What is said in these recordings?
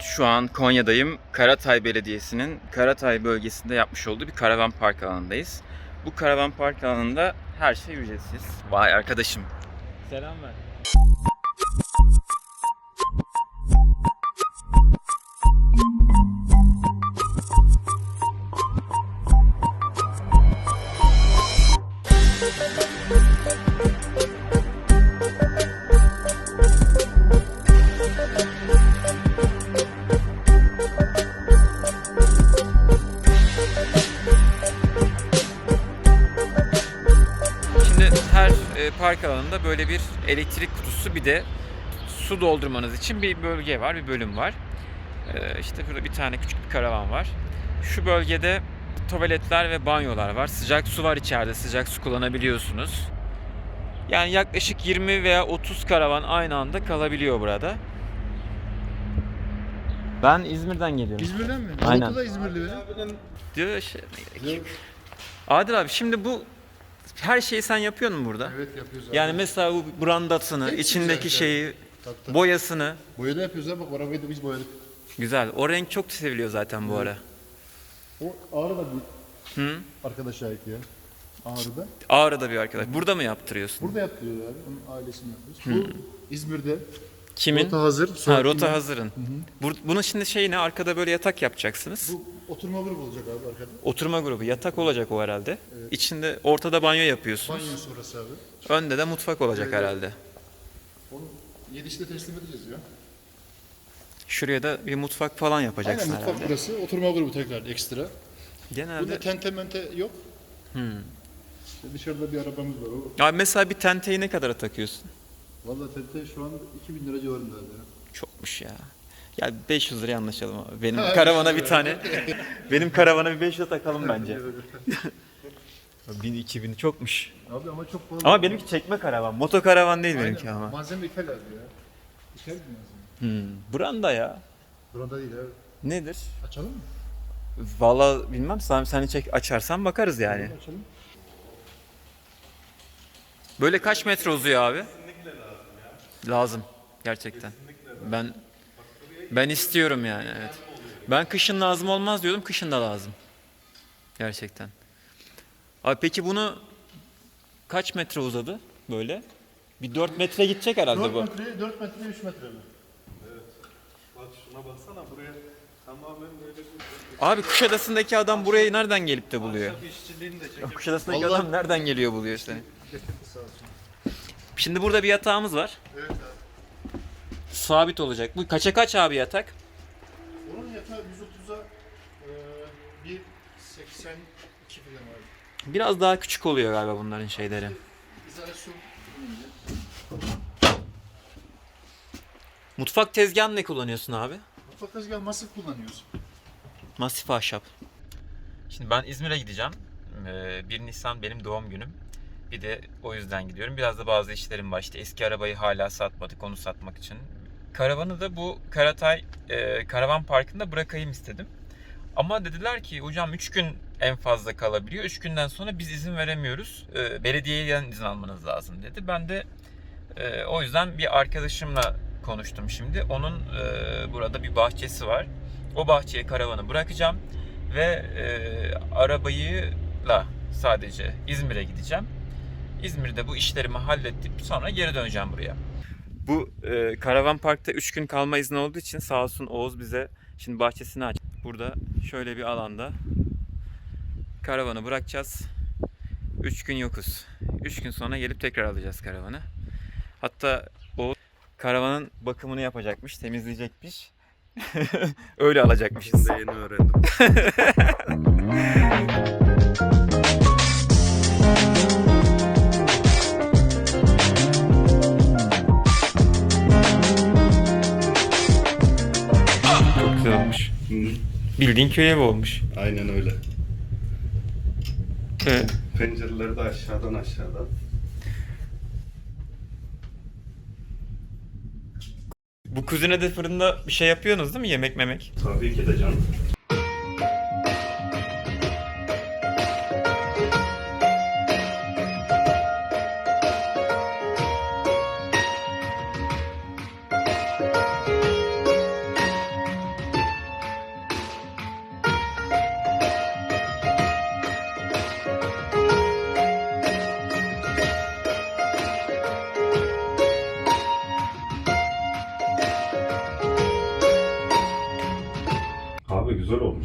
Şu an Konya'dayım. Karatay Belediyesi'nin Karatay bölgesinde yapmış olduğu bir karavan park alanındayız. Bu karavan park alanında her şey ücretsiz. Vay arkadaşım. Selam ver. Böyle bir elektrik kutusu bir de su doldurmanız için bir bölge var, bir bölüm var. E, işte burada bir tane küçük bir karavan var. Şu bölgede tuvaletler ve banyolar var. Sıcak su var içeride, sıcak su kullanabiliyorsunuz. Yani yaklaşık 20 veya 30 karavan aynı anda kalabiliyor burada. Ben İzmir'den geliyorum. İzmir'den mi? Aynen. Mahmut'u da İzmirli benim. Diyor şey, Adil abi şimdi bu her şeyi sen yapıyor musun burada? Evet yapıyoruz abi. Yani mesela bu brandasını, Hepsi içindeki güzel şeyi, Tabii, tabii. boyasını. Boya da yapıyoruz abi. Bak arabayı da biz boyadık. Güzel. O renk çok seviliyor zaten bu ara. O Ağrı da bir Hı? arkadaşa ait ya. Ağrı'da. Ağrı'da bir arkadaş. Burada mı yaptırıyorsun? Burada yaptırıyor abi. Onun ailesini yapıyoruz. Bu İzmir'de. Kimin? Rota hazır. Ha, Sonra rota kimden? hazırın. Bur- bunun şimdi şey ne? Arkada böyle yatak yapacaksınız. Bu oturma grubu olacak abi arkada. Oturma grubu. Yatak olacak o herhalde. İçinde ortada banyo yapıyorsunuz. Banyo sonrası abi. Önde de mutfak olacak Evet. herhalde. Onu 7'de teslim edeceğiz ya. Şuraya da bir mutfak falan yapacaksın Aynen mutfak herhalde. burası. Oturma grubu tekrar ekstra. Genelde. Burada tente mente yok. Hmm. İşte dışarıda bir arabamız var. O. Abi mesela bir tenteyi ne kadara takıyorsun? Vallahi tente şu an 2000 lira civarında abi. Çokmuş ya. Ya 500 liraya anlaşalım abi. Benim karavana 500 bir tane. benim karavana bir 500 takalım bence. 1000 2000 çokmuş. Abi ama çok pahalı. Ama benimki çekme karavan. Moto karavan değil Aynen. benimki ama. Malzeme ithal abi ya. İthal bir malzeme. Hmm. Branda ya. Burada değil abi. Nedir? Açalım mı? Vallahi bilmem sen seni çek açarsan bakarız yani. Açalım. Böyle kaç metre uzuyor abi? Lazım gerçekten. Ben ben istiyorum yani evet. Ben kışın lazım olmaz diyordum. Kışın da lazım. Gerçekten. Abi peki bunu kaç metre uzadı böyle? Bir 4 metre gidecek herhalde 4 bu. metre, 4 metre, 3 metre mi? Bak şuna baksana buraya tamamen böyle bir Abi Kuşadası'ndaki adam burayı nereden gelip de buluyor? ahşap işçiliğini de Kuşadası'ndaki Vallahi- adam nereden geliyor buluyor seni? Sağ olsun. Şimdi burada bir yatağımız var. Evet abi. Sabit olacak. Bu kaça kaç abi yatak? Onun yatağı 130'a e, 1.82 falan abi. Biraz daha küçük oluyor galiba bunların şeyleri. İzolasyon. Mutfak tezgahını ne kullanıyorsun abi? Mutfak tezgahı masif kullanıyoruz. Masif ahşap. Şimdi ben İzmir'e gideceğim. Ee, 1 Nisan benim doğum günüm. Bir de o yüzden gidiyorum. Biraz da bazı işlerim var. İşte eski arabayı hala satmadık. Onu satmak için. Karavanı da bu Karatay e, Karavan Parkı'nda bırakayım istedim. Ama dediler ki hocam 3 gün en fazla kalabiliyor. 3 günden sonra biz izin veremiyoruz. E, belediyeden izin almanız lazım dedi. Ben de e, o yüzden bir arkadaşımla konuştum şimdi. Onun e, burada bir bahçesi var. O bahçeye karavanı bırakacağım ve e, arabayla sadece İzmir'e gideceğim. İzmir'de bu işlerimi hallettim. Sonra geri döneceğim buraya. Bu e, karavan parkta 3 gün kalma izni olduğu için sağ olsun Oğuz bize şimdi bahçesini aç. Burada şöyle bir alanda karavanı bırakacağız. 3 gün yokuz. 3 gün sonra gelip tekrar alacağız karavanı. Hatta o karavanın bakımını yapacakmış, temizleyecekmiş. Öyle alacakmışız. de yeni öğrendim. Bildiğin köy evi olmuş. Aynen öyle. Evet. Pencereleri de aşağıdan aşağıdan. Bu kuzine de fırında bir şey yapıyorsunuz değil mi? Yemek memek. Tabii ki de canım.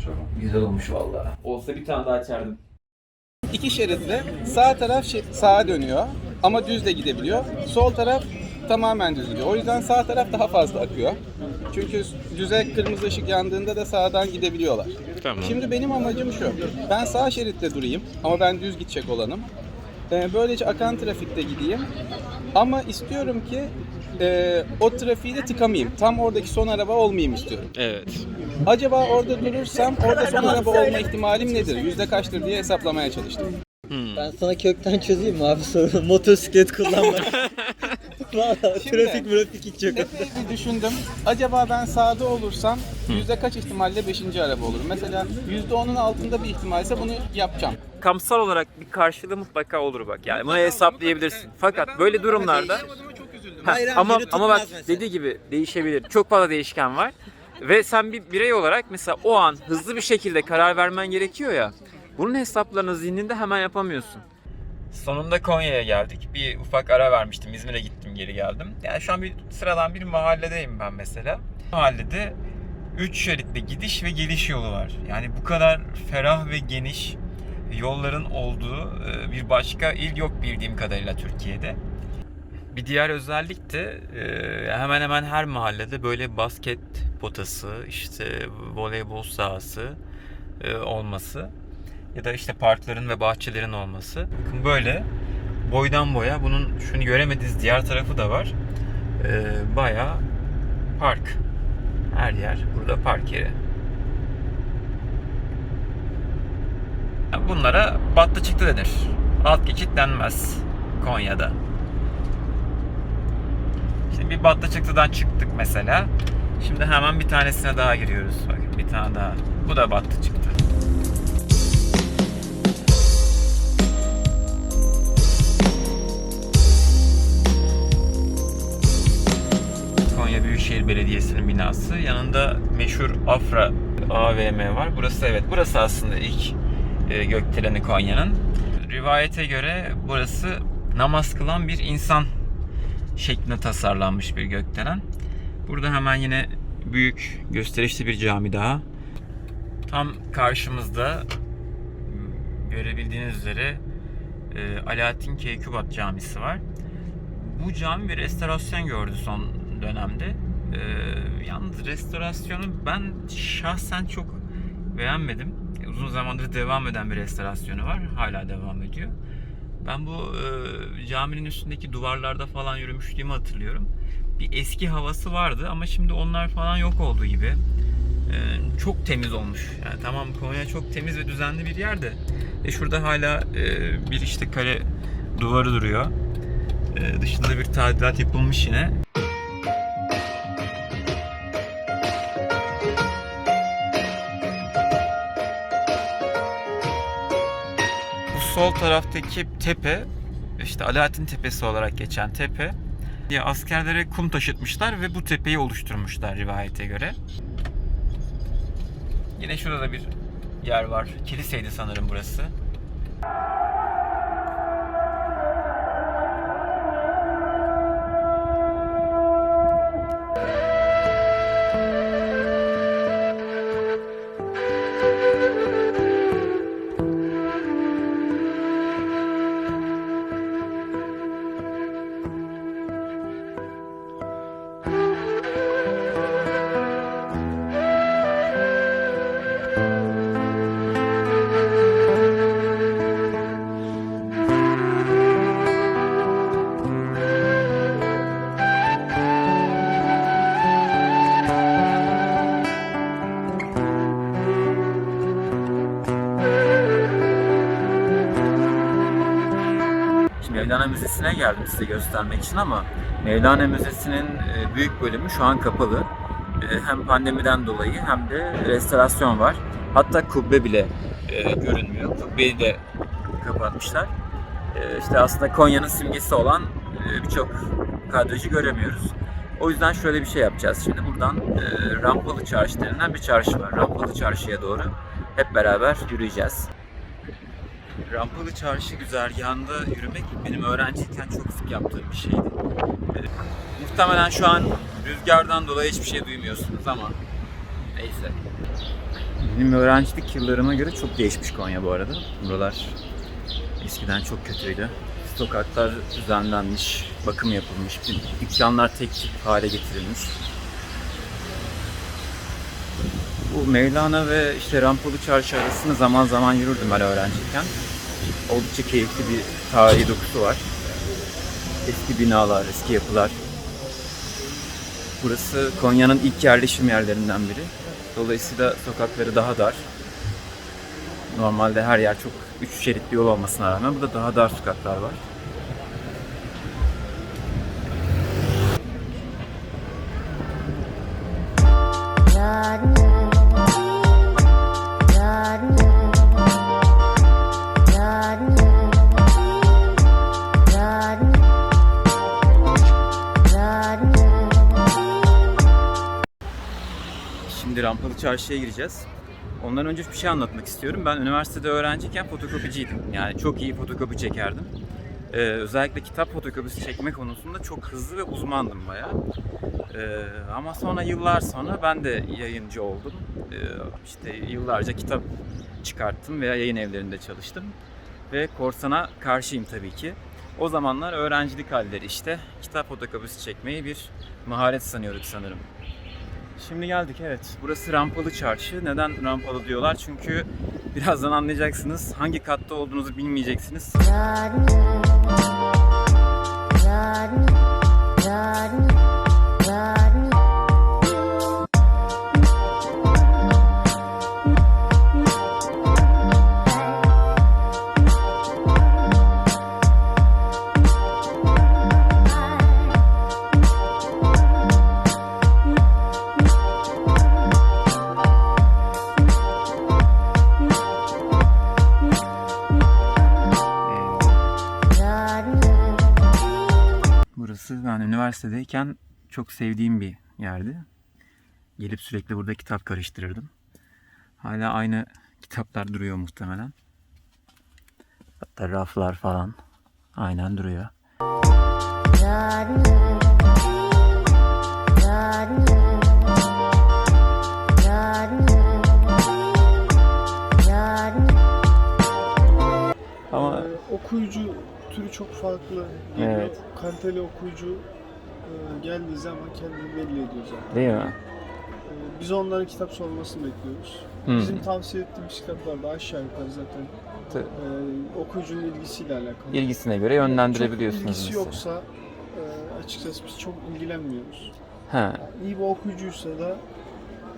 Güzel olmuş ama. Güzel olmuş vallahi. Olsa bir tane daha açardım. İki şeritli sağ taraf şe- sağa dönüyor ama düz de gidebiliyor. Sol taraf tamamen düz gidiyor. O yüzden sağ taraf daha fazla akıyor. Çünkü düze kırmızı ışık yandığında da sağdan gidebiliyorlar. Tamam. Şimdi benim amacım şu. Ben sağ şeritte durayım ama ben düz gidecek olanım. Ee, böylece akan trafikte gideyim. Ama istiyorum ki e, o trafiği de tıkamayayım. Tam oradaki son araba olmayayım istiyorum. Evet. Acaba orada durursam orada son araba olma ihtimalim nedir? Yüzde kaçtır diye hesaplamaya çalıştım. Ben sana kökten çözeyim mi abi sorunu? Motosiklet kullanmak. Valla trafik mürafik hiç yok. Epey bir düşündüm. Acaba ben sağda olursam yüzde kaç ihtimalle beşinci araba olurum? Mesela yüzde onun altında bir ihtimalse bunu yapacağım. Kamsal olarak bir karşılığı mutlaka olur bak. Yani bunu hesaplayabilirsin. Fakat böyle durumlarda Ha, abi, ama beni ama bak tutmaz mesela. dediği gibi değişebilir. Çok fazla değişken var. Ve sen bir birey olarak mesela o an hızlı bir şekilde karar vermen gerekiyor ya. Bunun hesaplarını zihninde hemen yapamıyorsun. Sonunda Konya'ya geldik. Bir ufak ara vermiştim. İzmir'e gittim, geri geldim. Yani şu an bir sıradan bir mahalledeyim ben mesela. Mahallede 3 şeritli gidiş ve geliş yolu var. Yani bu kadar ferah ve geniş yolların olduğu e, bir başka il yok bildiğim kadarıyla Türkiye'de. Bir diğer özellik de e, hemen hemen her mahallede böyle basket potası, işte voleybol sahası e, olması ya da işte parkların ve bahçelerin olması. Bakın böyle boydan boya bunun şunu göremediğiniz diğer tarafı da var. E, bayağı park. Her yer burada park yeri. Bunlara battı çıktı denir. Alt geçit denmez Konya'da. Şimdi bir battı çıktıdan çıktık mesela. Şimdi hemen bir tanesine daha giriyoruz. Bakın bir tane daha. Bu da battı çıktı. Büyükşehir Belediyesi'nin binası. Yanında meşhur Afra AVM var. Burası evet, burası aslında ilk e, gökdeleni Konya'nın. Rivayete göre burası namaz kılan bir insan şeklinde tasarlanmış bir gökdelen. Burada hemen yine büyük gösterişli bir cami daha. Tam karşımızda görebildiğiniz üzere e, Alaaddin Keykubat Camisi var. Bu cami bir restorasyon gördü son dönemde. E, yalnız restorasyonu ben şahsen çok beğenmedim. Uzun zamandır devam eden bir restorasyonu var. Hala devam ediyor. Ben bu e, caminin üstündeki duvarlarda falan yürümüşlüğümü hatırlıyorum. Bir eski havası vardı ama şimdi onlar falan yok olduğu gibi. E, çok temiz olmuş. Yani tamam Konya çok temiz ve düzenli bir yerde. E şurada hala e, bir işte kare duvarı duruyor. E, dışında bir tadilat yapılmış yine. Sol taraftaki tepe işte Alaaddin Tepesi olarak geçen tepe ya askerlere kum taşıtmışlar ve bu tepeyi oluşturmuşlar rivayete göre. Yine şurada da bir yer var. Kiliseydi sanırım burası. Müzesi'ne geldim size göstermek için ama Mevlana Müzesi'nin e, büyük bölümü şu an kapalı. E, Hem pandemiden dolayı hem de restorasyon var. Hatta kubbe bile e, görünmüyor. Kubbeyi de kapatmışlar. İşte aslında Konya'nın simgesi olan birçok kadrajı göremiyoruz. O yüzden şöyle bir şey yapacağız. Şimdi buradan Rampalı Çarşı denilen bir çarşı var. Rampalı Çarşı'ya doğru hep beraber yürüyeceğiz. Rampalı Çarşı güzergahında yürümek benim öğrenciyken çok sık yaptığım bir şeydi. Ee, muhtemelen şu an rüzgardan dolayı hiçbir şey duymuyorsunuz ama Neyse. Benim öğrencilik yıllarıma göre çok değişmiş Konya bu arada. Buralar eskiden çok kötüydü. Sokaklar düzenlenmiş, bakım yapılmış, dükkanlar tek tip hale getirilmiş. Bu Mevlana ve işte Rampalı Çarşı arasını zaman zaman yürürdüm ben öğrenciyken. Oldukça keyifli bir tarihi dokusu var. Eski binalar, eski yapılar. Burası Konya'nın ilk yerleşim yerlerinden biri. Dolayısıyla sokakları daha dar. Normalde her yer çok üç şeritli yol olmasına rağmen burada daha dar sokaklar var. Şimdi Rampalı Çarşı'ya gireceğiz. Ondan önce bir şey anlatmak istiyorum. Ben üniversitede öğrenciyken fotokopiciydim. Yani çok iyi fotokopi çekerdim. Ee, özellikle kitap fotokopisi çekme konusunda çok hızlı ve uzmandım bayağı. Ee, ama sonra yıllar sonra ben de yayıncı oldum. Ee, işte yıllarca kitap çıkarttım veya yayın evlerinde çalıştım. Ve korsana karşıyım tabii ki. O zamanlar öğrencilik halleri işte kitap fotokopisi çekmeyi bir maharet sanıyorduk sanırım. Şimdi geldik evet. Burası rampalı çarşı. Neden rampalı diyorlar? Çünkü birazdan anlayacaksınız. Hangi katta olduğunuzu bilmeyeceksiniz. Burası üniversitedeyken çok sevdiğim bir yerdi. Gelip sürekli burada kitap karıştırırdım. Hala aynı kitaplar duruyor muhtemelen. Hatta raflar falan aynen duruyor. Ama Ee, okuyucu türü çok farklı geliyor. Evet. Kaliteli okuyucu geldiği zaman kendini belli ediyor zaten. değil mi? E, biz onların kitap sormasını bekliyoruz. Hmm. Bizim tavsiye ettiğimiz kitaplar da aşağı yukarı zaten T- e, okuyucunun ilgisiyle alakalı. İlgisine göre yönlendirebiliyorsunuz. Çok ilgisi mesela. yoksa e, açıkçası biz çok ilgilenmiyoruz. Ha, İyi bir okuyucuysa da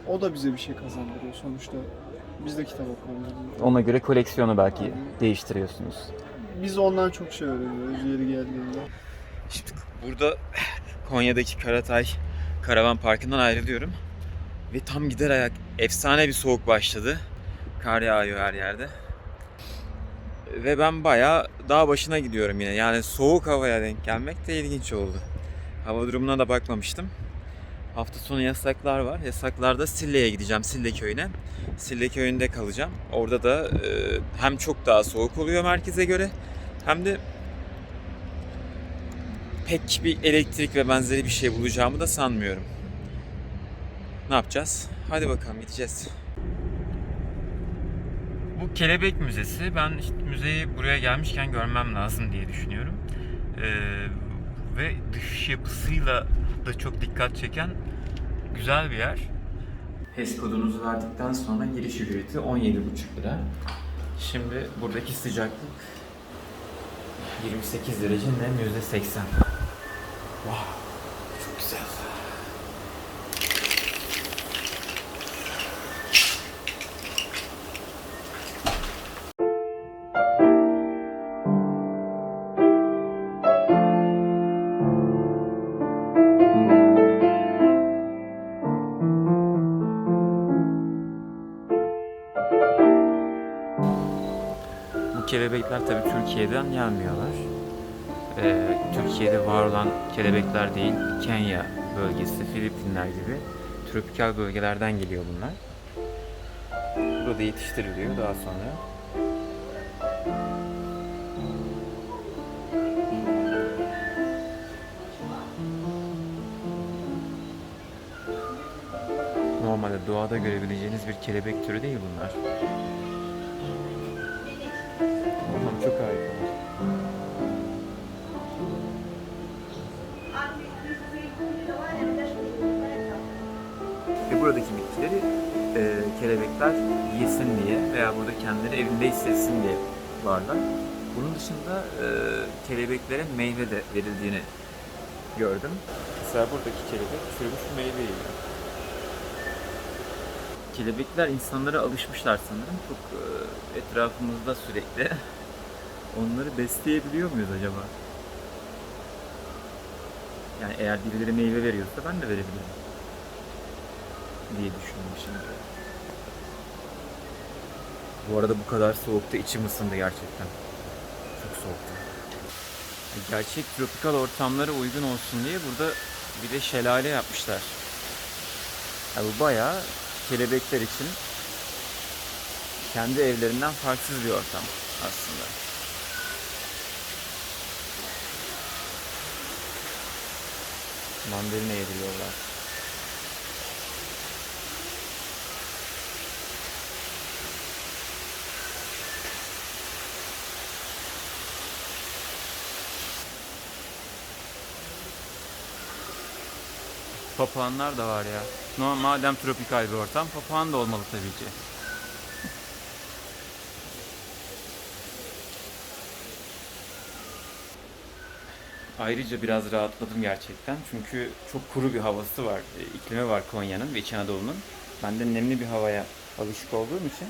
o da bize bir şey kazandırıyor sonuçta. Biz de kitap lazım. ona göre koleksiyonu belki değiştiriyorsunuz. Biz ondan çok şey öğreniyoruz yeri geldiğinde. Şimdi burada Konya'daki Karatay Karavan Parkı'ndan ayrılıyorum. Ve tam gider ayak efsane bir soğuk başladı. Kar yağıyor her yerde. Ve ben bayağı dağ başına gidiyorum yine. Yani soğuk havaya denk gelmek de ilginç oldu. Hava durumuna da bakmamıştım. Hafta sonu yasaklar var. Yasaklarda Sille'ye gideceğim, Sille köyüne. Sille köyünde kalacağım. Orada da e, hem çok daha soğuk oluyor merkeze göre hem de pek bir elektrik ve benzeri bir şey bulacağımı da sanmıyorum. Ne yapacağız? Hadi bakalım gideceğiz. Bu Kelebek Müzesi. Ben işte müzeyi buraya gelmişken görmem lazım diye düşünüyorum. Ee, ve dış yapısıyla da çok dikkat çeken güzel bir yer. HES kodunuzu verdikten sonra giriş ücreti 17,5 lira. Şimdi buradaki sıcaklık 28 derece nem %80. Wow, çok güzel. Kelebekler tabii Türkiye'den gelmiyorlar. Ee, Türkiye'de var olan kelebekler değil, Kenya bölgesi, Filipinler gibi tropikal bölgelerden geliyor bunlar. Burada yetiştiriliyor daha sonra. Normal normalde doğada görebileceğiniz bir kelebek türü değil bunlar. Ortam çok harika. Buradaki bitkileri e, kelebekler yesin diye veya burada kendileri evinde hissetsin diye varlar. Bunun dışında e, kelebeklere meyve de verildiğini gördüm. Mesela buradaki kelebek çürümüş meyve yiyor. Kelebekler insanlara alışmışlar sanırım. Çok e, etrafımızda sürekli. Onları besleyebiliyor muyuz acaba? Yani eğer birileri meyve veriyorsa ben de verebilirim diye düşündüm şimdi. Bu arada bu kadar soğukta içim ısındı gerçekten. Çok soğuktu. Gerçek tropikal ortamlara uygun olsun diye burada bir de şelale yapmışlar. Yani bu bayağı kelebekler için kendi evlerinden farksız bir ortam aslında. Mandalina yediriyorlar. Papağanlar da var ya. No, madem tropikal bir ortam, papağan da olmalı tabii ki. Ayrıca biraz rahatladım gerçekten. Çünkü çok kuru bir havası var, e, iklimi var Konya'nın ve İç Anadolu'nun. Ben de nemli bir havaya alışık olduğum için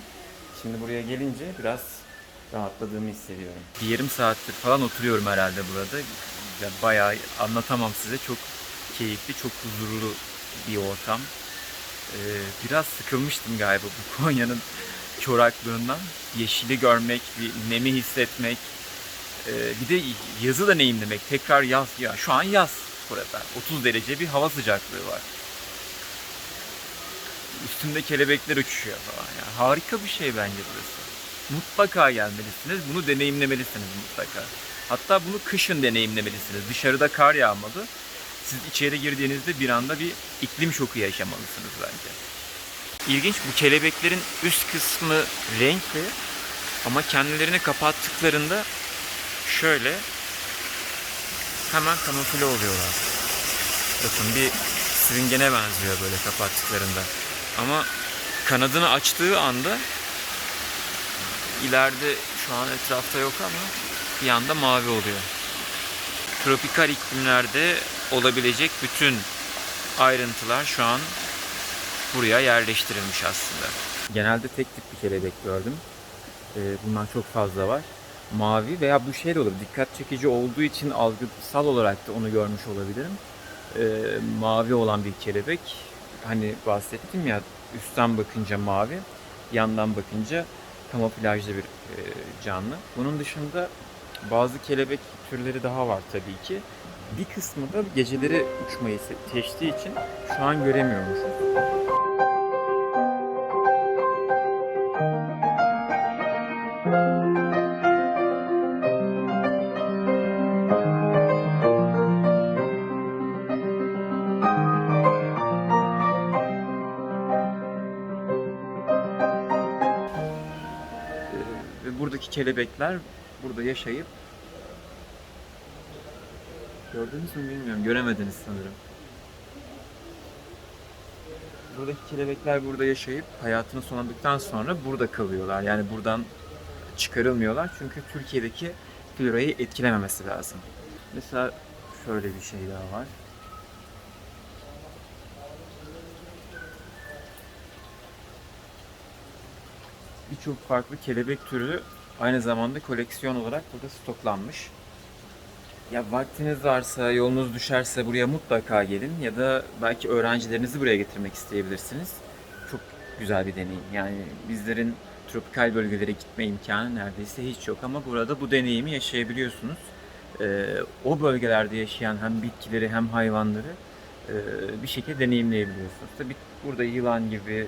şimdi buraya gelince biraz rahatladığımı hissediyorum. Bir yarım saattir falan oturuyorum herhalde burada. Ya bayağı anlatamam size. Çok keyifli, çok huzurlu bir ortam. Ee, biraz sıkılmıştım galiba bu Konya'nın çoraklığından. Yeşili görmek, bir nemi hissetmek, ee, bir de yazı da deneyimlemek. Tekrar yaz, ya şu an yaz burada. 30 derece bir hava sıcaklığı var. Üstünde kelebekler uçuşuyor falan. Yani harika bir şey bence burası. Mutlaka gelmelisiniz. Bunu deneyimlemelisiniz mutlaka. Hatta bunu kışın deneyimlemelisiniz. Dışarıda kar yağmadı. Siz içeri girdiğinizde bir anda bir iklim şoku yaşamalısınız bence. İlginç bu kelebeklerin üst kısmı renkli ama kendilerini kapattıklarında şöyle hemen kamufle oluyorlar. Bakın bir sürüngene benziyor böyle kapattıklarında. Ama kanadını açtığı anda ileride şu an etrafta yok ama bir anda mavi oluyor. Tropikal iklimlerde olabilecek bütün ayrıntılar şu an buraya yerleştirilmiş aslında. Genelde tek tip bir kelebek gördüm. Ee, bundan çok fazla var. Mavi veya bu şey olur. Dikkat çekici olduğu için algısal olarak da onu görmüş olabilirim. Ee, mavi olan bir kelebek. Hani bahsettim ya üstten bakınca mavi, yandan bakınca kamuflajlı bir e, canlı. Bunun dışında bazı kelebek türleri daha var tabii ki. Bir kısmı da geceleri uçmayı se- seçtiği için şu an göremiyormuşuz. Ee, buradaki kelebekler burada yaşayıp gördünüz mü bilmiyorum göremediniz sanırım. Buradaki kelebekler burada yaşayıp hayatını sonladıktan sonra burada kalıyorlar. Yani buradan çıkarılmıyorlar çünkü Türkiye'deki florayı etkilememesi lazım. Mesela şöyle bir şey daha var. birçok farklı kelebek türü aynı zamanda koleksiyon olarak burada stoklanmış. Ya vaktiniz varsa, yolunuz düşerse buraya mutlaka gelin ya da belki öğrencilerinizi buraya getirmek isteyebilirsiniz. Çok güzel bir deneyim. Yani bizlerin tropikal bölgelere gitme imkanı neredeyse hiç yok ama burada bu deneyimi yaşayabiliyorsunuz. Ee, o bölgelerde yaşayan hem bitkileri hem hayvanları e, bir şekilde deneyimleyebiliyorsunuz. Tabii burada yılan gibi,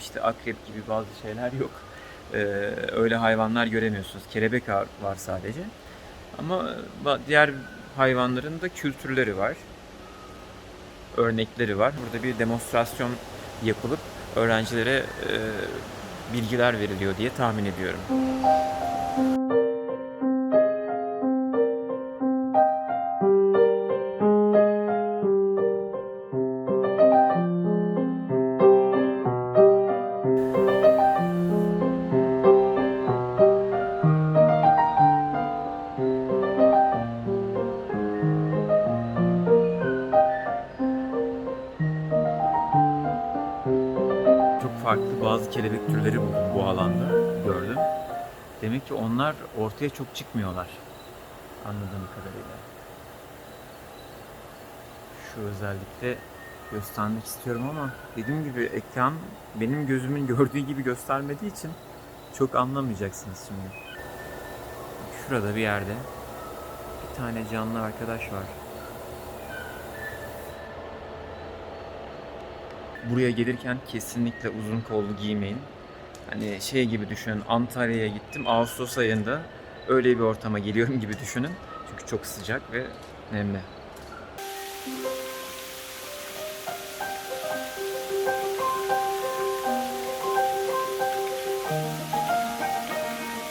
işte akrep gibi bazı şeyler yok. Ee, öyle hayvanlar göremiyorsunuz. Kelebek var sadece. Ama diğer hayvanların da kültürleri var. Örnekleri var. Burada bir demonstrasyon yapılıp öğrencilere e, bilgiler veriliyor diye tahmin ediyorum. Onlar ortaya çok çıkmıyorlar anladığım kadarıyla. Şu özellikle göstermek istiyorum ama dediğim gibi ekran benim gözümün gördüğü gibi göstermediği için çok anlamayacaksınız şimdi. Şurada bir yerde bir tane canlı arkadaş var. buraya gelirken kesinlikle uzun kollu giymeyin. Hani şey gibi düşünün Antalya'ya gittim Ağustos ayında öyle bir ortama geliyorum gibi düşünün. Çünkü çok sıcak ve nemli.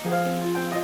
Müzik